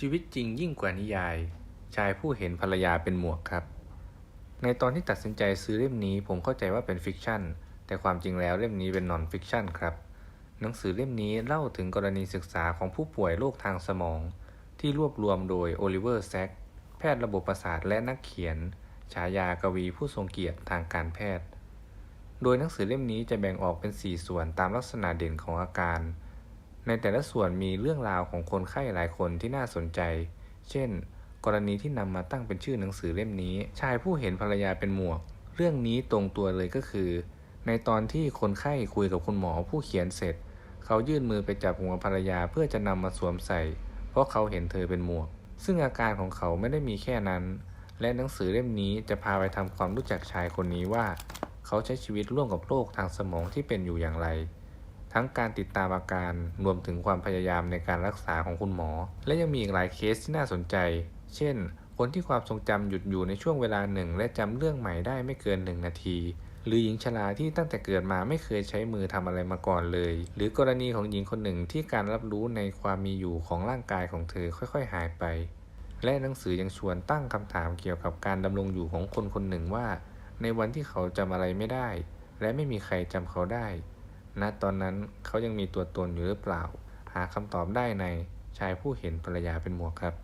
ชีวิตจริงยิ่งกว่านิยาย ชายผู้เห็นภรรยาเป็นหมวกครับ ในตอนที่ตัดสินใจซื้อเล่มนี้ผมเข้าใจว่าเป็นฟิกชันแต่ความจริงแล้วเล่มนี้เป็นนอนฟิกชันครับ หนังสือเล่มนี้เล่าถึงกรณีศึกษาของผู้ป่วยโรคทางสมอง ที่รวบรวมโดยโอลิเวอร์แซกแพทย์ระบบประสาทและนักเขียน ฉายากวีผู้ทรงเกียรติทางการแพทย์ โดยหนังสือเล่มนี้จะแบ่งออกเป็น 4 ส่วนตามลักษณะเด่นของอาการ ในแต่ละส่วนมีเรื่องราวของคนไข้หลายคนที่น่าสนใจ เช่น กรณีที่นำมาตั้งเป็นชื่อหนังสือเล่มนี้ ชายผู้เห็นภรรยาเป็นหมวก เรื่องนี้ตรงตัวเลยก็คือ ในตอนที่คนไข้คุยกับคุณหมอผู้เขียนเสร็จ เขายื่นมือไปจับหัวภรรยาเพื่อจะนำมาสวมใส่ เพราะเขาเห็นเธอเป็นหมวก ซึ่งอาการของเขาไม่ได้มีแค่นั้น และหนังสือเล่มนี้จะพาไปทำความรู้จักชายคนนี้ว่า เขาใช้ชีวิตร่วมกับโรคทางสมองที่เป็นอยู่อย่างไร ทั้งการติดตามอาการรวมถึงความพยายามในการรักษาของคุณหมอ และยังมีอีกหลายเคสที่น่าสนใจ เช่น คนที่ความทรงจำหยุดอยู่ในช่วงเวลาหนึ่ง และจำเรื่องใหม่ได้ไม่เกินหนึ่งนาที หรือหญิงชราที่ตั้งแต่เกิดมาไม่เคยใช้มือทำอะไรมาก่อนเลย หรือกรณีของหญิงคนหนึ่งที่การรับรู้ในความมีอยู่ของร่างกายของเธอค่อย ๆ หายไป และหนังสือยังชวนตั้งคำถามเกี่ยวกับการดำรงอยู่ของคนคนหนึ่งว่า ในวันที่เขาจำอะไรไม่ได้ และไม่มีใครจำเขาได้ ณตอนนั้นเขายังมีตัวตนอยู่หรือเปล่า หาคำตอบได้ในชายผู้เห็นภรรยาเป็นหมวกครับ